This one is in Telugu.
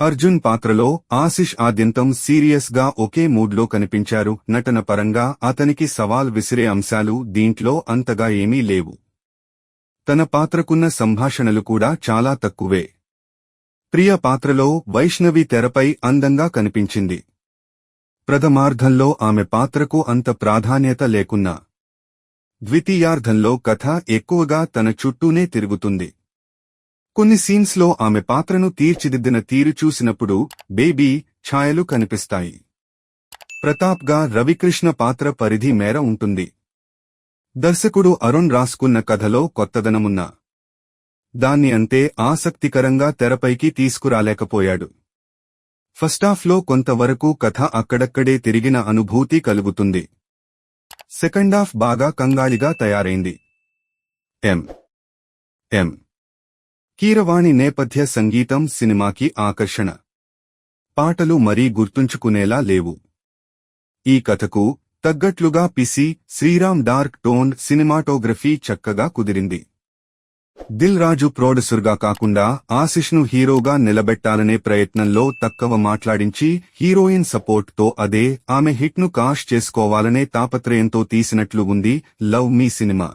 అర్జున్ పాత్రలో ఆశిష్ ఆద్యంతం సీరియస్గా ఒకే మూడ్లో కనిపించారు. నటన పరంగా అతనికి సవాల్ విసిరే అంశాలు దీంట్లో అంతగా ఏమీ లేవు. తన పాత్రకున్న సంభాషణలు కూడా చాలా తక్కువే. ప్రియ పాత్రలో వైష్ణవి తెరపై అందంగా కనిపించింది. ప్రథమార్ధంలో ఆమె పాత్రకు అంత ప్రాధాన్యత లేకున్నా. ద్వితీయార్ధంలో కథ ఎక్కువగా తన చుట్టూనే తిరుగుతుంది. కొన్ని సీన్స్లో ఆమె పాత్రను తీర్చిదిద్దిన తీరు చూసినప్పుడు బేబీ ఛాయలు కనిపిస్తాయి. ప్రతాప్గా రవికృష్ణ పాత్ర పరిధి మేర ఉంటుంది. దర్శకుడు అరుణ్ రాసుకున్న కథలో కొత్తదనమున్న. దాన్ని అంతే ఆసక్తికరంగా తెరపైకి తీసుకురాలేకపోయాడు. ఫస్టాఫ్లో కొంతవరకు కథ అక్కడక్కడే తిరిగిన అనుభూతి కలుగుతుంది. సెకండాఫ్ బాగా కంగాళిగా తయారైంది. ఎం. ఎం. కీరవాణి నేపథ్య సంగీతం సినిమాకి ఆకర్షణ. పాటలు మరీ గుర్తుంచుకునేలా లేవు. ఈ కథకు తగ్గట్లుగా PC Sriram dark tone cinematography చక్కగా కుదిరింది. దిల్ రాజు ప్రొడ్యూసర్గా కాకుండా ఆశిష్ను హీరోగా నిలబెట్టాలనే ప్రయత్నంలో తక్కువ మాట్లాడించి హీరోయిన్ సపోర్ట్తో అదే ఆమె హిట్ను కాష్ చేసుకోవాలనే తాపత్రయంతో తీసినట్లు ఉంది లవ్ మీ సినిమా.